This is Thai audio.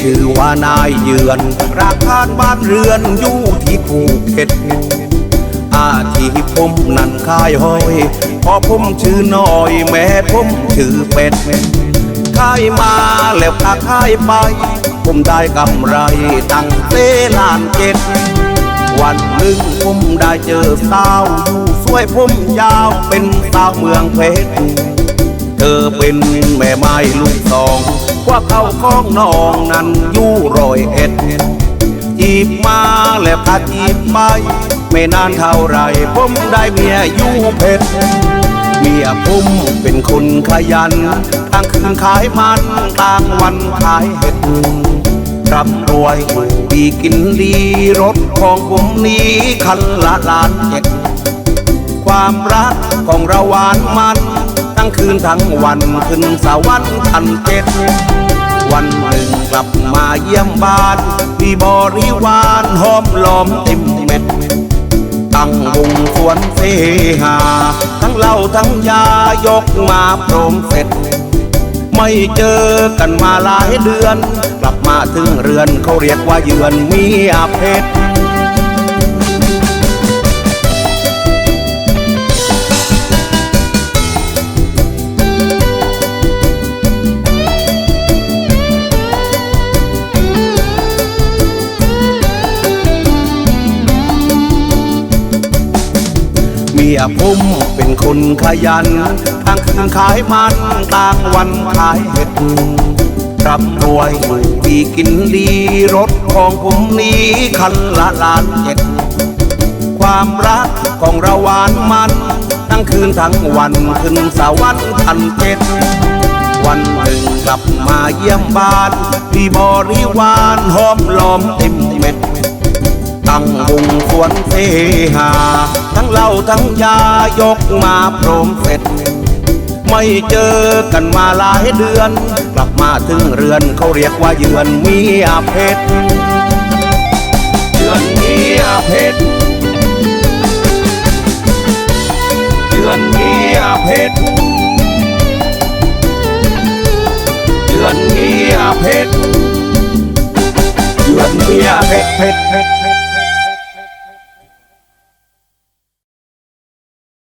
ชื่อว่านายเยือนราคานบ้านเรือนอยู่ที่ภูเก็ตอาทีผมนั่นคายห้อยพอผมชื่อน้อย แม่ผมชื่อเป็ดขายมาแล้วก็ขายไป ผมได้กำไรตั้งเซลานเจ็ดวันหนึ่งผมได้เจอสาวอยู่สวยผมยาวเป็นสาวเมืองเพชรเธอเป็นแม่ไม้ลูกสอง ว่าเขาของน้องนั้นอยู่รอยเอ็ด จีบมาแล้วก็จีบไป ไม่นานเท่าไรผมได้เมียอยู่เพชรเมียผมเป็นคนขยันกลางคืนขายมันกลางวันขายเห็ดร่ำรวยดีกินดีรถของผมนี้คันละล้านเจ็ดความรักของเราหวานมัน ทั้งคืนทั้งวันขึ้นสวรรค์ทันเจ็ดวันหนึ่งกลับมาเยี่ยมบ้านมีบริวารหอมล้อมเต็มเม็ด ตั้งวงสวนเสหา ทั้งเหล้าทั้งยายกมาพร้อมเสร็จ ไม่เจอกันมาหลายเดือน กลับมาถึงเรือนเขาเรียกว่าเยือนมียเพชร มียผมเป็นคนขยันกลางคืนขายมันกลางวันขายเห็ดร่ำรวยดีกินดี รถของผมนี้คันละล้านเจ็ดความรักของเราหวานมัน ทั้งคืนทั้งวันขึ้นสวรรค์ทันเจ็ดวันหนึ่งกลับมาเยี่ยมบ้านมีบริวารหอมล้อมเต็มเม็ดตั้งวงสวน ทั้งยายกมาพร้อมเสร็จ ไม่เจอกันมาหลายเดือน กลับมาถึงเรือนเขาเรียกว่าเยือนเมียเพชรเยือนเมียเพชรเยือนเมียเพชรเยือนเมียเพชรเยือนมียเพชรเพชรเพชร